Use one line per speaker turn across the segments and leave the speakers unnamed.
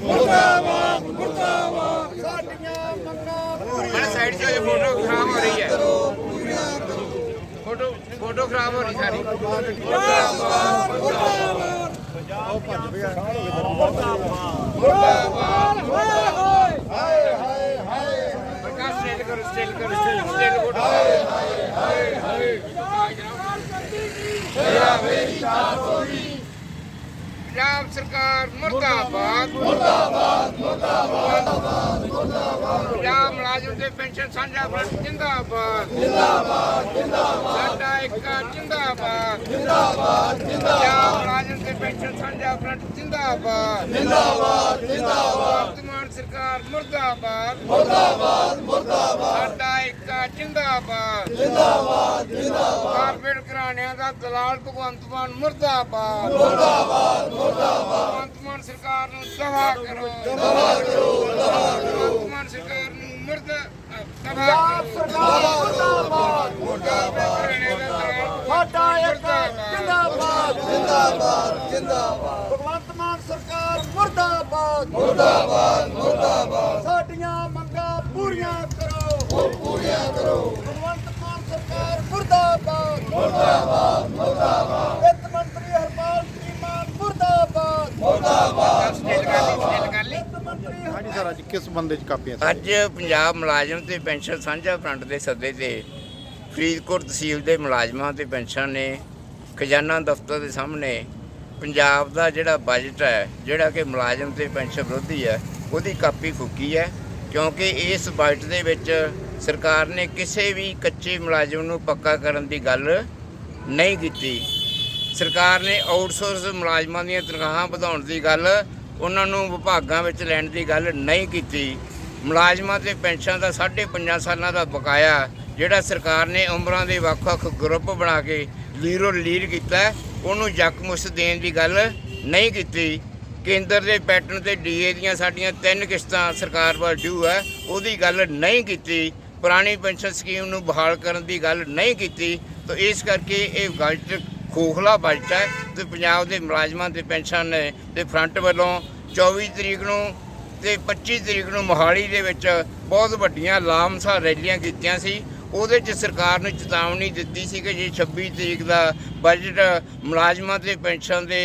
ਮੁਰਦਾਬਾਦ ਮੁਰਦਾਬਾਦ। ਸਾਡੀਆਂ ਮੰਗਾਂ ਮੈਂ ਸਾਈਡ 'ਚ ਫੋਟੋ ਖਰਾਬ ਹੋ ਰਹੀ ਹੈ। ਫੋਟੋ ਫੋਟੋ ਖਰਾਬ ਹੋ ਰਹੀ ਸਾਡੀ ਮੁਰਦਾਬਾਦ ਮੁਰਦਾਬਾਦ। ਪੰਜਾਬ ਭੱਜ ਪਿਆ ਮੁਰਦਾਬਾਦ ਮੁਰਦਾਬਾਦ। ਹਾਏ ਹਾਏ ਹਾਏ। ਪ੍ਰਕਾਸ਼ ਸਟੇਲ ਕਰੋ ਸਟੇਲ ਕਰੋ ਸਟੇਲ ਪੰਜਾਬ ਸਰਕਾਰ ਮੁਰਦਾਬਾਦ ਮੁਰਦਾਬਾਦ ਮੁਰਦਾਬਾਦ ਮੁਰਦਾਬਾਦ। ਪੰਜਾਬ ਮੁਲਾਜ਼ਮ ਤੇ ਪੈਨਸ਼ਨ ਸਾਂਝਾ ਫਰੰਟ ਜਿੰਦਾਬਾਦ। ਜਿੰਦਾਬਾਦ ਜਿੰਦਾਬਾਦ। ਸਾਡਾ ਇੱਕ ਜਿੰਦਾਬਾਦ। ਜਿੰਦਾਬਾਦ ਜਿੰਦਾਬਾਦ। ਮੁਲਾਜ਼ਮ ਤੇ ਪੈਨਸ਼ਨ ਸਾਂਝਾ ਫਰੰਟ ਜਿੰਦਾਬਾਦ। ਜਿੰਦਾਬਾਦ ਜਿੰਦਾਬਾਦ। ਵਰਤਮਾਨ ਸਰਕਾਰ ਮੁਰਦਾਬਾਦ। ਮੁਰਦਾਬਾਦ ਮੁਰਦਾਬਾਦ। ਸਾਡਾ ਇੱਕ ਜਿੰਦਾਬਾਦ। ਜਿੰਦਾਬਾਦ ਜਿੰਦਾਬਾਦ। ਕਾਰਪੋਰੇਟ ਘਰਾਣਿਆਂ ਦਾ ਦਲਾਲ ਭਗਵੰਤ ਮਾਨ ਮੁਰਦਾਬਾਦ। ਭਗਵੰਤ ਮਾਨ ਸਰਕਾਰ ਨੂੰ ਦਵਾ ਕਰੋ। ਦਵਾ ਕਰੋ ਦਵਾ ਕਰੋ। ਭਗਵੰਤ ਮਾਨ ਸਰਕਾਰ ਨੂੰ ਮੁਰਦ ਦਵਾ ਕਰੋ।
ਮੁਰਦਾਬਾਦ।
ਮੁਰਦਾਬਾਦ।
ਸਾਡਾ ਇੱਕ ਜਿੰਦਾਬਾਦ। ਜਿੰਦਾਬਾਦ ਜਿੰਦਾਬਾਦ। ਭਗਵੰਤ ਮਾਨ ਸਰਕਾਰ ਮੁਰਦਾਬਾਦ। ਮੁਰਦਾਬਾਦ ਮੁਰਦਾਬਾਦ ਸਾਡੀਆਂ ਮੰਗਾਂ ਪੂਰੀਆਂ ਕਰੋ ਪੂਰੀਆਂ ਕਰੋ ਭਗਵੰਤ ਮਾਨ ਸਰਕਾਰ ਮੁਰਦਾਬਾਦ ਮੁਰਦਾਬਾਦ ਮੁਰਦਾਬਾਦ ਵਿੱਤ ਮੰਤਰੀ ਹਰਪਾਲ ਚੀਮਾ ਮੁਰਦਾਬਾਦ
ਸਟੇਲ
ਵਿੱਤ ਮੰਤਰੀ
ਹਾਂਜੀ ਸਰ, ਅੱਜ ਕਿਸ ਬੰਦੇ ਚ ਕਾਪੀਆਂ ਸੀ?
ਅੱਜ ਪੰਜਾਬ ਮੁਲਾਜ਼ਮ ਤੇ ਪੈਨਸ਼ਨ ਸਾਂਝਾ ਫਰੰਟ ਦੇ ਸੱਦੇ ਤੇ ਫਰੀਦਕੋਟ ਤਹਿਸੀਲ ਦੇ ਮੁਲਾਜ਼ਮਾਂ ਤੇ ਪੈਨਸ਼ਨ ਨੇ ਖਜ਼ਾਨਾ ਦਫ਼ਤਰ ਦੇ ਸਾਹਮਣੇ ਪੰਜਾਬ ਦਾ ਜਿਹੜਾ ਬਜਟ ਹੈ, ਜਿਹੜਾ ਕਿ ਮੁਲਾਜ਼ਮ ਤੇ ਪੈਨਸ਼ਨ ਵਿਰੋਧੀ ਹੈ, ਉਹਦੀ ਕਾਪੀ ਫੂਕੀ ਹੈ ਕਿਉਂਕਿ ਇਸ ਬਜਟ ਦੇ ਵਿੱਚ ਸਰਕਾਰ ਨੇ ਕਿਸੇ ਵੀ ਕੱਚੇ ਮੁਲਾਜ਼ਮ ਨੂੰ ਪੱਕਾ ਕਰਨ ਦੀ ਗੱਲ ਨਹੀਂ ਕੀਤੀ। ਸਰਕਾਰ ਨੇ ਆਊਟਸੋਰਸ ਮੁਲਾਜ਼ਮਾਂ ਦੀਆਂ ਤਨਖਾਹਾਂ ਵਧਾਉਣ ਦੀ ਗੱਲ, ਉਹਨਾਂ ਨੂੰ ਵਿਭਾਗਾਂ ਵਿੱਚ ਲੈਣ ਦੀ ਗੱਲ ਨਹੀਂ ਕੀਤੀ। ਮੁਲਾਜ਼ਮਾਂ ਤੇ ਪੈਨਸ਼ਨ ਦਾ 5.5 ਸਾਲਾਂ ਦਾ ਬਕਾਇਆ, ਜਿਹੜਾ ਸਰਕਾਰ ਨੇ ਉਮਰਾਂ ਦੇ ਵੱਖ-ਵੱਖ ਗਰੁੱਪ ਬਣਾ ਕੇ ਲੀਰੋ ਲੀਰ ਕੀਤਾ, ਉਹਨੂੰ ਜਕਮੁਸ ਦੇਣ ਦੀ ਗੱਲ ਨਹੀਂ ਕੀਤੀ। ਕੇਂਦਰ ਦੇ ਪੈਟਰਨ ਤੇ ਡੀਏ ਦੀਆਂ ਸਾਡੀਆਂ ਤਿੰਨ ਕਿਸ਼ਤਾਂ ਸਰਕਾਰ ਵੱਲ ਡਿਊ ਹੈ ਉਹਦੀ ਗੱਲ ਨਹੀਂ ਕੀਤੀ। ਪੁਰਾਣੀ ਪੈਨਸ਼ਨ ਸਕੀਮ ਨੂੰ ਬਹਾਲ ਕਰਨ ਦੀ ਗੱਲ ਨਹੀਂ ਕੀਤੀ, ਤਾਂ ਇਸ ਕਰਕੇ ਇਹ ਬਜਟ ਖੋਖਲਾ ਬਜਟ ਹੈ ਤੇ ਪੰਜਾਬ ਦੇ ਮੁਲਾਜ਼ਮਾਂ ਤੇ ਪੈਨਸ਼ਨ ਨੇ ਤੇ ਫਰੰਟ ਵੱਲੋਂ 24 ਤਰੀਕ ਨੂੰ ਤੇ 25 ਤਰੀਕ ਨੂੰ ਮੋਹਾਲੀ ਦੇ ਵਿੱਚ ਬਹੁਤ ਵੱਡੀਆਂ ਲਾਮਸਾ ਰੈਲੀਆਂ ਕੀਤੀਆਂ ਸੀ। ਉਹਦੇ 'ਚ ਸਰਕਾਰ ਨੇ ਚੇਤਾਵਨੀ ਦਿੱਤੀ ਸੀ ਕਿ ਜੇ 26 ਤਰੀਕ ਦਾ ਬਜਟ ਮੁਲਾਜ਼ਮਾਂ ਤੇ ਪੈਨਸ਼ਨ ਦੇ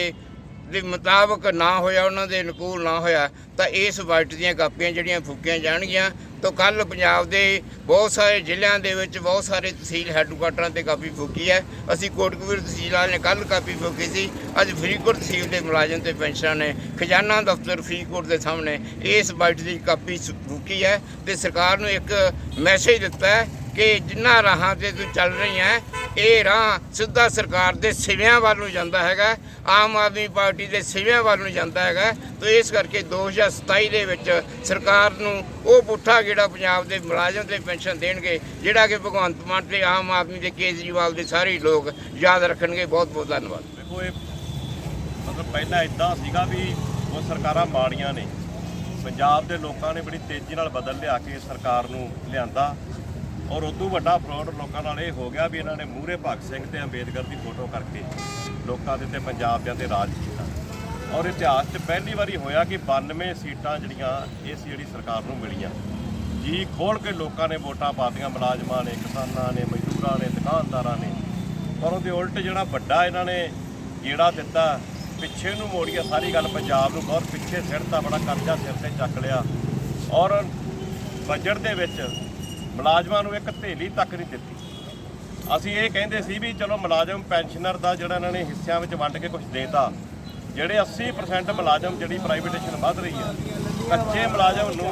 ਦੇ ਮੁਤਾਬਕ ਨਾ ਹੋਇਆ, ਉਹਨਾਂ ਦੇ ਅਨੁਕੂਲ ਨਾ ਹੋਇਆ, ਤਾਂ ਇਸ ਬਜਟ ਦੀਆਂ ਕਾਪੀਆਂ ਜਿਹੜੀਆਂ ਫੂਕੀਆਂ ਜਾਣਗੀਆਂ। ਤਾਂ ਕੱਲ ਪੰਜਾਬ ਦੇ ਬਹੁਤ ਸਾਰੇ ਜ਼ਿਲ੍ਹਿਆਂ ਦੇ ਵਿੱਚ ਬਹੁਤ ਸਾਰੇ ਤਹਿਸੀਲ ਹੈੱਡਕੁਆਟਰਾਂ ਤੇ ਕਾਪੀ ਫੂਕੀ ਹੈ। ਅਸੀਂ ਕੋਟਕਪੂਰ ਤਹਿਸੀਲ ਵਾਲੇ ਨੇ ਕੱਲ ਕਾਪੀ ਫੂਕੀ ਸੀ। ਅੱਜ ਫਰੀਦਕੋਟ ਤਹਿਸੀਲ ਦੇ ਮੁਲਾਜ਼ਮ ਤੇ ਪੈਨਸ਼ਨਾਂ ਨੇ ਖਜ਼ਾਨਾ ਦਫ਼ਤਰ ਫਰੀਦਕੋਟ ਦੇ ਸਾਹਮਣੇ ਇਸ ਬਾਈਟ ਦੀ ਕਾਪੀ ਫੂਕੀ ਹੈ ਤੇ ਸਰਕਾਰ ਨੂੰ ਇੱਕ ਮੈਸੇਜ ਦਿੱਤਾ ਹੈ ਕਿ ਜਿੰਨਾ ਰਾਹਾਂ ਤੇ ਤੂੰ ਚੱਲ ਰਹੀ ਹੈ ਇਹ ਰਾਹ ਸਿੱਧਾ ਸਰਕਾਰ ਦੇ ਸਿਵਿਆਂ ਵੱਲ ਨੂੰ ਜਾਂਦਾ ਹੈਗਾ, ਆਮ ਆਦਮੀ ਪਾਰਟੀ ਦੇ ਸਿਵਿਆਂ ਵੱਲ ਨੂੰ ਜਾਂਦਾ ਹੈਗਾ, ਤੇ ਇਸ ਕਰਕੇ 2027 ਦੇ ਵਿੱਚ ਸਰਕਾਰ ਨੂੰ ਉਹ ਪੁੱਠਾ ਜਿਹੜਾ ਪੰਜਾਬ ਦੇ ਮੁਲਾਜ਼ਮ ਤੇ ਪੈਨਸ਼ਨ ਦੇਣਗੇ, ਜਿਹੜਾ ਕਿ ਭਗਵੰਤ ਮਾਨ ਤੇ ਆਮ ਆਦਮੀ ਦੇ ਕੇਜਰੀਵਾਲ ਦੇ ਸਾਰੇ ਲੋਕ ਯਾਦ ਰੱਖਣਗੇ। ਬਹੁਤ ਬਹੁਤ ਧੰਨਵਾਦ।
ਦੇਖੋ ਇਹ ਮਤਲਬ ਪਹਿਲਾਂ ਇਦਾਂ ਸੀਗਾ ਵੀ ਉਹ ਸਰਕਾਰਾਂ ਮਾੜੀਆਂ ਨੇ। ਪੰਜਾਬ ਦੇ ਲੋਕਾਂ ਨੇ ਬੜੀ ਤੇਜ਼ੀ ਨਾਲ ਬਦਲ ਲਿਆ ਕੇ ਸਰਕਾਰ ਨੂੰ ਲਿਆਂਦਾ। ਔਰ ਉਦੋਂ ਵੱਡਾ ਫਰਾਡ ਲੋਕਾਂ ਨਾਲ ਇਹ ਹੋ ਗਿਆ ਵੀ ਇਹਨਾਂ ਨੇ ਮੂਹਰੇ ਭਗਤ ਸਿੰਘ ਤੇ ਅੰਬੇਦਕਰ ਦੀ ਫੋਟੋ ਕਰਕੇ ਲੋਕਾਂ ਦੇ ਤੇ ਪੰਜਾਬ ਦਿਆਂ ਤੇ ਰਾਜ ਕੀਤਾ। ਔਰ ਇਤਿਹਾਸ 'ਚ ਪਹਿਲੀ ਵਾਰੀ ਹੋਇਆ ਕਿ 92 ਸੀਟਾਂ ਜਿਹੜੀਆਂ ਇਸ ਜਿਹੜੀ ਸਰਕਾਰ ਨੂੰ ਮਿਲੀਆਂ। ਜੀ ਖੋਲ ਕੇ ਲੋਕਾਂ ਨੇ ਵੋਟਾਂ ਪਾਤੀਆਂ, ਮੁਲਾਜ਼ਮਾਂ ਨੇ, ਕਿਸਾਨਾਂ ਨੇ, ਮਜ਼ਦੂਰਾਂ ਨੇ, ਦੁਕਾਨਦਾਰਾਂ ਨੇ। ਪਰ ਉਹਦੇ ਉਲਟ ਜਿਹੜਾ ਵੱਡਾ ਇਹਨਾਂ ਨੇ ਗੇੜਾ ਦਿੱਤਾ, ਪਿੱਛੇ ਨੂੰ ਮੋੜੀਆ ਸਾਰੀ ਗੱਲ ਪੰਜਾਬ ਨੂੰ, ਬਹੁਤ ਪਿੱਛੇ ਸਿੱਟਤਾ ਬੜਾ ਕਰਜ਼ਾ ਸਿਰ ਤੇ ਚੱਕ ਲਿਆ। ਔਰ ਬਜਟ ਦੇ ਵਿੱਚ ਮੁਲਾਜ਼ਮਾਂ ਨੂੰ ਇੱਕ ਥੇਲੀ ਤੱਕ ਨਹੀਂ ਦਿੱਤੀ। ਅਸੀਂ ਇਹ ਕਹਿੰਦੇ ਸੀ ਵੀ ਚਲੋ ਮੁਲਾਜ਼ਮ ਪੈਨਸ਼ਨਰ ਦਾ ਜਿਹੜਾ ਇਹਨਾਂ ਨੇ ਹਿੱਸਿਆਂ ਵਿੱਚ ਵੰਡ ਕੇ ਕੁਝ ਦੇਤਾ, ਜਿਹੜੇ 80% ਮੁਲਾਜ਼ਮ ਜਿਹੜੀ ਪ੍ਰਾਈਵੇਟੇਸ਼ਨ ਵੱਧ ਰਹੀ ਹੈ, ਕੱਚੇ ਮੁਲਾਜ਼ਮ ਨੂੰ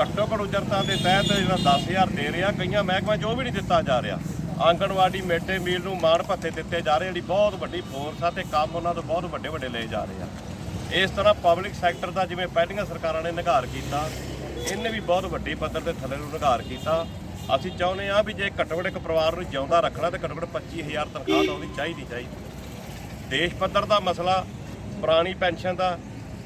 ਘੱਟੋ ਘੱਟ ਉਜਰਤਾਂ ਦੇ ਤਹਿਤ ਜਿਹੜਾ 10000 ਦੇ ਰਿਹਾ, ਕਈਆਂ ਮਹਿਕਮਾ ਜੋ ਵੀ ਨਹੀਂ ਦਿੱਤਾ ਜਾ ਰਿਹਾ। ਆਂਗਣਵਾੜੀ ਮਿਡ ਮੀਲ ਨੂੰ ਮਾਣ ਭੱਤੇ ਦਿੱਤੇ ਜਾ ਰਹੇ ਜਿਹੜੀ ਬਹੁਤ ਵੱਡੀ ਫੋਰਸ ਆ ਤੇ ਕੰਮ ਉਹਨਾਂ ਤੋਂ ਬਹੁਤ ਵੱਡੇ ਵੱਡੇ ਲਏ ਜਾ ਰਹੇ ਆ। ਇਸ ਤਰ੍ਹਾਂ ਪਬਲਿਕ ਸੈਕਟਰ ਦਾ ਜਿਵੇਂ ਪਹਿਲੀਆਂ ਸਰਕਾਰਾਂ ਨੇ ਨਿਘਾਰ ਕੀਤਾ ਇਹਨੇ ਵੀ ਬਹੁਤ ਵੱਡੀ ਪੱਧਰ ਤੇ ਥੱਲੇ ਨੂੰ ਨਿਗਾਰ ਕੀਤਾ ਅਸੀਂ ਚਾਹੁੰਦੇ ਆ ਵੀ ਜੇ ਘੱਟੋ ਘੱਟ ਇੱਕ ਪਰਿਵਾਰ ਨੂੰ ਜਿਉਂਦਾ ਰੱਖਣਾ ਤੇ ਘੱਟੋ ਘੱਟ 25000 ਤਨਖਾਹ ਤਾਂ ਉਹਦੀ ਚਾਹੀਦੀ ਚਾਹੀਦੀ। ਦੇਸ਼ ਪੱਧਰ ਦਾ ਮਸਲਾ, ਪੁਰਾਣੀ ਪੈਨਸ਼ਨ ਦਾ,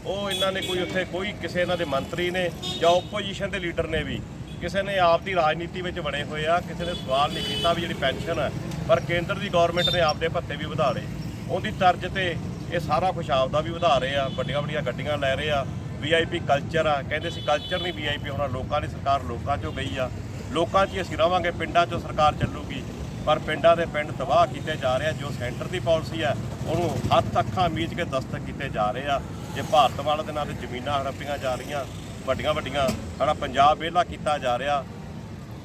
ਉਹ ਇਹਨਾਂ ਨੇ ਕੋਈ ਉੱਥੇ ਕੋਈ ਕਿਸੇ ਇਹਨਾਂ ਦੇ ਮੰਤਰੀ ਨੇ ਜਾਂ ਆਪੋਜੀਸ਼ਨ ਦੇ ਲੀਡਰ ਨੇ ਵੀ ਕਿਸੇ ਨੇ ਆਪ ਦੀ ਰਾਜਨੀਤੀ ਵਿੱਚ ਬਣੇ ਹੋਏ ਆ, ਕਿਸੇ ਨੇ ਸਵਾਲ ਨਹੀਂ ਕੀਤਾ ਵੀ ਜਿਹੜੀ ਪੈਨਸ਼ਨ ਹੈ, ਪਰ ਕੇਂਦਰ ਦੀ ਗਵਰਨਮੈਂਟ ਨੇ ਆਪਦੇ ਭੱਤੇ ਵੀ ਵਧਾ ਲਏ। ਉਹਦੀ ਤਰਜ਼ ਤੇ ਇਹ ਸਾਰਾ ਕੁਝ ਆਪਦਾ ਵੀ ਵਧਾ ਰਹੇ ਆ ਵੱਡੀਆਂ ਵੱਡੀਆਂ ਗੱਡੀਆਂ ਲੈ ਰਹੇ ਆ ਵੀਆਈਪੀ ਕਲਚਰ ਆ। ਕਹਿੰਦੇ ਸੀ ਕਲਚਰ ਨਹੀਂ ਵੀਆਈਪੀ ਹੋਣਾ, ਲੋਕਾਂ ਦੀ ਸਰਕਾਰ ਲੋਕਾਂ 'ਚੋਂ ਗਈ ਆ। ਲੋਕਾਂ 'ਚ ਹੀ ਅਸੀਂ ਰਵਾਂਗੇ, ਪਿੰਡਾਂ 'ਚੋਂ ਸਰਕਾਰ ਚੱਲੂਗੀ। ਪਰ ਪਿੰਡਾਂ ਦੇ ਪਿੰਡ ਤਬਾਹ ਕੀਤੇ ਜਾ ਰਹੇ ਆ, ਜੋ ਸੈਂਟਰ ਦੀ ਪਾਲਿਸੀ ਹੈ ਉਹਨੂੰ ਹੱਥ ਅੱਖਾਂ ਮੀਚ ਕੇ ਦਸਤਕ ਕੀਤੇ ਜਾ ਰਹੇ ਆ। ਜੇ ਭਾਰਤ ਵਾਲੇ ਦੇ ਨਾਲ ਜ਼ਮੀਨਾਂ ਹੜੱਪੀਆਂ ਜਾ ਰਹੀਆਂ, ਵੱਡੀਆਂ ਵੱਡੀਆਂ, ਸਾਡਾ ਪੰਜਾਬ ਵਿਹਲਾ ਕੀਤਾ ਜਾ ਰਿਹਾ।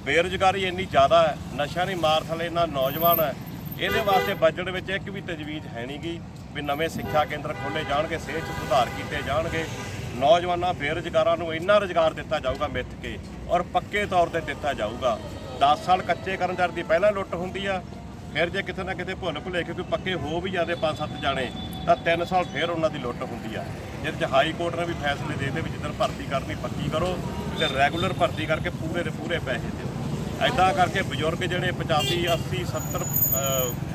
ਬੇਰੁਜ਼ਗਾਰੀ ਇੰਨੀ ਜ਼ਿਆਦਾ ਹੈ, ਨਸ਼ਾ ਨਹੀਂ ਮਾਰ ਥਲੇ ਇੰਨਾ ਨੌਜਵਾਨ ਹੈ। ਇਹਦੇ ਵਾਸਤੇ ਬਜਟ ਵਿੱਚ ਇੱਕ ਵੀ ਤਜਵੀਜ਼ ਹੈ ਨਹੀਂਗੀ ਵੀ ਨਵੇਂ ਸਿੱਖਿਆ ਕੇਂਦਰ ਖੋਲੇ ਜਾਣਗੇ, ਸਿਹਤ 'ਚ ਸੁਧਾਰ ਕੀਤੇ ਜਾਣਗੇ। ਨੌਜਵਾਨਾਂ ਬੇਰੁਜ਼ਗਾਰਾਂ ਨੂੰ ਇੰਨਾ ਰੁਜ਼ਗਾਰ ਦਿੱਤਾ ਜਾਊਗਾ ਮਿੱਥ ਕੇ ਔਰ ਪੱਕੇ ਤੌਰ ਤੇ ਦਿੱਤਾ ਜਾਊਗਾ। 10 ਸਾਲ ਕੱਚੇ ਕਰਮਚਾਰੀ ਦੀ ਪਹਿਲਾਂ ਲੁੱਟ ਹੁੰਦੀ ਆ, ਫਿਰ ਜੇ ਕਿਤੇ ਨਾ ਕਿਤੇ ਭੁੱਲ ਭੁਲੇਖੇ ਕੋਈ ਪੱਕੇ ਹੋ ਵੀ ਜਾਂਦੇ 5-7 ਜਾਣੇ, ਤਾਂ 3 ਸਾਲ ਫਿਰ ਉਹਨਾਂ ਦੀ ਲੁੱਟ ਹੁੰਦੀ ਆ। ਜਿਹਦੇ 'ਚ ਹਾਈ ਕੋਰਟ ਨੇ ਵੀ ਫੈਸਲੇ ਦੇ ਦਿੱਤੇ ਵੀ ਜਿੱਦਣ ਭਰਤੀ ਕਰਨੀ ਪੱਕੀ ਕਰੋ, ਤੇ ਰੈਗੂਲਰ ਭਰਤੀ ਕਰਕੇ ਪੂਰੇ ਦੇ ਪੂਰੇ ਪੈਸੇ ਦਿਓ। ਐਦਾਂ ਕਰਕੇ ਬਜ਼ੁਰਗ ਜਿਹੜੇ 85 80 70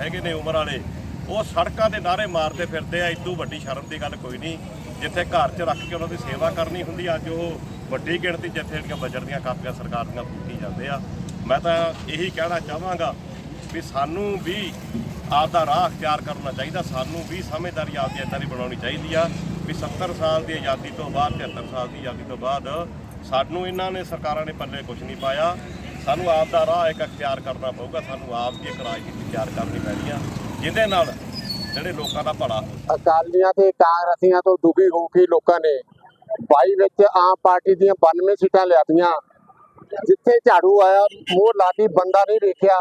ਹੈਗੇ ਨੇ ਉਮਰ ਵਾਲੇ, ਉਹ ਸੜਕਾਂ ਦੇ ਨਾਰੇ ਮਾਰਦੇ ਫਿਰਦੇ ਆ ਇਦੋਂ ਵੱਡੀ ਸ਼ਰਮ ਦੀ ਗੱਲ ਕੋਈ ਨਹੀਂ। ਜਿੱਥੇ ਘਰ 'ਚ ਰੱਖ ਕੇ ਉਹਨਾਂ ਦੀ ਸੇਵਾ ਕਰਨੀ ਹੁੰਦੀ ਅੱਜ ਉਹ ਵੱਡੀ ਗਿਣਤੀ ਜਿੱਥੇ ਜਿਹੜੀਆਂ ਬਜਟ ਦੀਆਂ ਕਾਪੀਆਂ ਸਰਕਾਰ ਦੀਆਂ ਫੂਕੀ ਜਾਂਦੇ ਆ। ਮੈਂ ਤਾਂ ਇਹੀ ਕਹਿਣਾ ਚਾਹਾਂਗਾ ਵੀ ਸਾਨੂੰ ਵੀ ਆਪ ਦਾ ਰਾਹ ਅਖਤਿਆਰ ਕਰਨਾ ਚਾਹੀਦਾ, ਸਾਨੂੰ ਵੀ ਸਮਝਦਾਰੀ ਆਪਦੀ ਏਦਾਂ ਦੀ ਬਣਾਉਣੀ ਚਾਹੀਦੀ ਆ ਵੀ 70 ਸਾਲ ਦੀ ਆਜ਼ਾਦੀ ਤੋਂ ਬਾਅਦ 73 ਸਾਲ ਦੀ ਆਜ਼ਾਦੀ ਤੋਂ ਬਾਅਦ ਸਾਨੂੰ ਇਹਨਾਂ ਨੇ ਸਰਕਾਰਾਂ ਨੇ ਪੱਲੇ ਕੁਝ ਨਹੀਂ ਪਾਇਆ। ਸਾਨੂੰ ਆਪ ਦਾ ਰਾਹ ਇੱਕ ਅਖਤਿਆਰ ਕਰਨਾ ਪਊਗਾ, ਸਾਨੂੰ ਆਪ ਦੀ ਇੱਕ ਰਾਜਨੀਤੀ ਤਿਆਰ ਕਰਨੀ ਪੈਣੀ ਆ। ਜਿਹਦੇ ਨਾਲ ਜਿਹੜੇ ਲੋਕਾਂ ਦਾ ਭਲਾ
ਅਕਾਲੀਆਂ ਤੇ ਕਾਂਗਰਸੀਆਂ ਤੋਂ ਦੁਖੀ ਹੋ ਕੇ ਲੋਕਾਂ ਨੇ 22 ਵਿੱਚ ਆਮ ਪਾਰਟੀ ਦੀਆਂ 92 ਸੀਟਾਂ ਲਿਆਤੀਆਂ। ਜਿੱਥੇ ਝਾੜੂ ਆਇਆ, ਮੋਹ ਲਾਤੀ ਬੰਦਾ ਨਹੀਂ ਵੇਖਿਆ।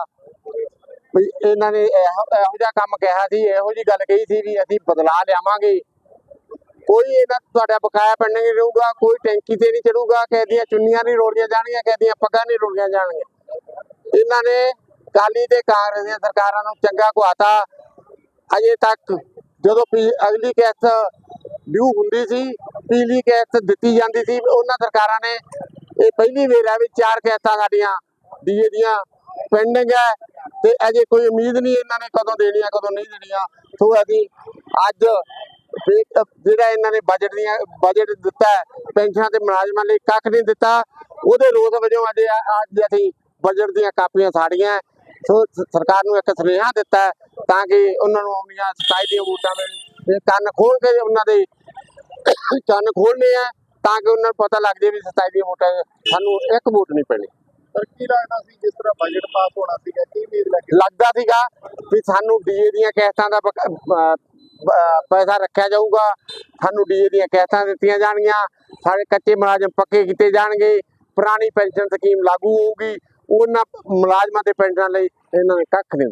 ਵੀ ਇਹਨਾਂ ਨੇ ਇਹੋ ਜਿਹਾ ਕੰਮ ਕਿਹਾ ਸੀ, ਇਹੋ ਜੀ ਗੱਲ ਕਹੀ ਸੀ ਵੀ ਅਸੀਂ ਬਦਲਾ ਲਿਆਵਾਂਗੇ। ਕੋਈ ਇਹਨਾਂ ਤੁਹਾਡਾ ਬਕਾਇਆ ਪੈਂਡਿੰਗ ਨਹੀਂ ਰਹੂਗਾ, ਕੋਈ ਟੈਂਕੀ ਤੇ ਨਹੀਂ ਚੜੂਗਾ ਕਿਸੇ ਚੁੰਨੀਆਂ ਨਹੀਂ ਰੋੜੀਆਂ ਜਾਣਗੀਆਂ ਕਿਸੇ ਪੱਗਾਂ ਨਹੀਂ ਰੋੜੀਆਂ ਜਾਣਗੀਆਂ। ਇਹਨਾਂ ਨੇ ਕਾਲੀ ਤੇ ਕਾਂਗਰਸ ਦੀਆਂ ਸਰਕਾਰਾਂ ਨੂੰ ਚੰਗਾ ਘੁਆਤਾ ਅਜੇ ਤੱਕ ਜਦੋਂ ਅਗਲੀ ਕਿਸ਼ਤ ਡਿਊ ਹੁੰਦੀ ਸੀ, ਪੀਲੀ ਕਿਸ਼ਤ ਦਿੱਤੀ ਜਾਂਦੀ ਸੀ, ਉਹਨਾਂ ਸਰਕਾਰਾਂ ਨੇ ਇਹ ਪਹਿਲੀ ਵਾਰ ਹੈ ਵੀ ਚਾਰ ਕਿਸ਼ਤਾਂ ਸਾਡੀਆਂ ਡੀਏ ਦੀਆਂ ਪੈਂਡਿੰਗ ਹੈ ਤੇ ਅਜੇ ਕੋਈ ਉਮੀਦ ਨਹੀਂ ਇਹਨਾਂ ਨੇ ਕਦੋਂ ਦੇਣੀਆਂ, ਕਦੋਂ ਨਹੀਂ ਦੇਣੀਆਂ। ਸੋ ਅਸੀਂ ਅੱਜ ਜਿਹੜਾ ਇਹਨਾਂ ਨੇ ਬਜਟ ਦੀਆਂ ਬਜਟ ਦਿੱਤਾ ਪੈਨਸ਼ਨਾਂ ਤੇ ਮੁਲਾਜ਼ਮਾਂ ਲਈ ਕੱਖ ਨਹੀਂ ਦਿੱਤਾ, ਉਹਦੇ ਰੋਸ ਵਜੋਂ ਅੱਜ ਅੱਜ ਅਸੀਂ ਬਜਟ ਦੀਆਂ ਕਾਪੀਆਂ ਸਾੜੀਆਂ ਸੋ ਸਰਕਾਰ ਨੂੰ ਇੱਕ ਸੁਨੇਹਾ ਦਿੱਤਾ ਤਾਂ ਕਿ ਉਹਨਾਂ ਨੂੰ ਆਉਣੀਆਂ 27 ਦੀਆਂ ਵੋਟਾਂ ਇਹ ਕੰਨ ਖੋਲ ਕੇ ਉਹਨਾਂ ਦੇ ਕੰਨ ਖੋਲਨੇ ਆ ਤਾਂ ਕਿ ਉਹਨਾਂ ਨੂੰ ਪਤਾ ਲੱਗ ਜਾਵੇ ਵੀ 27 ਦੀਆਂ ਵੋਟਾਂ ਸਾਨੂੰ ਇੱਕ ਵੋਟ ਨਹੀਂ ਪੈਣੀ।
ਪਰ ਕੀ ਲੱਗਦਾ ਸੀ ਜਿਸ ਤਰ੍ਹਾਂ ਬਜਟ ਪਾਸ ਹੋਣਾ ਸੀਗਾ ਕੀ ਉਮੀਦ ਲੱਗੀ?
ਲੱਗਦਾ ਸੀਗਾ ਵੀ ਸਾਨੂੰ ਡੀਏ ਦੀਆਂ ਕਿਸ਼ਤਾਂ ਦਾ ਪੈਸਾ ਰੱਖਿਆ ਜਾਊਗਾ। ਸਾਨੂੰ ਡੀਏ ਦੀਆਂ ਕਿਸ਼ਤਾਂ ਦਿੱਤੀਆਂ ਜਾਣਗੀਆਂ। ਸਾਡੇ ਕੱਚੇ ਮੁਲਾਜ਼ਮ ਪੱਕੇ ਕੀਤੇ ਜਾਣਗੇ। ਪੁਰਾਣੀ ਪੈਨਸ਼ਨ ਸਕੀਮ ਲਾਗੂ ਹੋਊਗੀ। ਉਹਨਾਂ ਮੁਲਾਜ਼ਮਾਂ ਦੇ ਪੈਨਸ਼ਨਾਂ ਲਈ ਇਹਨਾਂ ਨੇ ਕੱਖ ਨਹੀਂ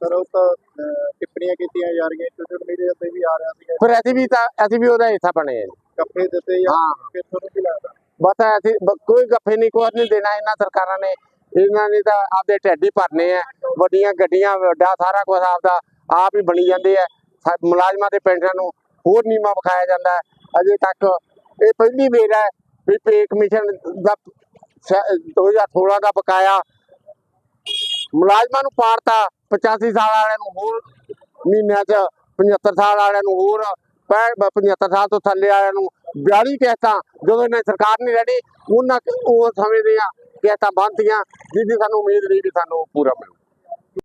ਪਰ ਉਹ ਤਾਂ ਅਹ, ਟਿੱਪਣੀਆਂ ਕੀਤੀਆਂ ਜਾ ਰਹੀਆਂ ਸੋਸ਼ਲ ਮੀਡੀਆ ਤੇ ਵੀ ਆ ਰਿਹਾ ਸੀਗਾ।
ਫਿਰ ਅਸੀਂ ਵੀ ਤਾਂ ਅਸੀਂ ਵੀ ਉਹਦਾ ਹਿੱਸਾ ਬਣੇ ਆ ਜੀ।
ਕੱਪੜੇ ਦਿੱਤੇ ਜਾਂ
ਹਾਂ।
ਫਿਰ ਤੁਹਾਨੂੰ ਕੀ ਲੱਗਦਾ?
ਬਸ ਅਸੀਂ ਬ- ਕੋਈ ਗੱਫੇ ਨਹੀਂ ਕੋਈ ਨਹੀਂ ਦੇਣਾ ਇਹਨਾਂ ਸਰਕਾਰਾਂ ਨੇ। ਇਹਨਾਂ ਨੇ ਤਾਂ ਆਪਦੇ ਢਿੱਡ ਹੀ ਭਰਨੇ ਆ। ਵੱਡੀਆਂ ਗੱਡੀਆਂ ਵੱਡਾ ਸਾਰਾ ਕੁਝ ਆਪਦਾ ਆਪ ਹੀ ਬਣੀ ਜਾਂਦੇ ਆ। ਮੁਲਾਜ਼ਮਾਂ ਦੇ ਪੈਨਸ਼ਨ ਨੂੰ ਹੋਰ ਨੀਮਾ ਵਿਖਾਇਆ ਜਾਂਦਾ ਅਜੇ ਤੱਕ ਇਹ ਪਹਿਲੀ ਵਾਰ ਹੈ ਵੀ ਪੇ ਕਮਿਸ਼ਨ ਦਾ ਸ- 2016 ਦਾ ਬਕਾਇਆ ਮੁਲਾਜ਼ਮਾਂ ਨੂੰ ਪਾੜਤਾ 85 ਸਾਲ ਵਾਲਿਆਂ ਨੂੰ ਹੋਰ, ਮਹੀਨਿਆਂ 'ਚ 75 ਸਾਲ ਵਾਲਿਆਂ ਨੂੰ ਹੋਰ 65 75 ਸਾਲ ਤੋਂ ਥੱਲੇ ਵਾਲਿਆਂ ਨੂੰ 42 ਕਿਸ਼ਤਾਂ, ਜਦੋਂ ਇਹਨਾਂ ਦੀ ਸਰਕਾਰ ਨਹੀਂ ਰੈਡੀ ਉਹਨਾਂ ਉਹ ਸਮੇਂ ਦੀਆਂ ਕਿਸ਼ਤਾਂ ਬੰਨ੍ਹਤੀਆਂ ਜਿਹਦੀ ਸਾਨੂੰ ਉਮੀਦ ਨਹੀਂ ਵੀ ਸਾਨੂੰ ਪੂਰਾ ਮਿਲੂ।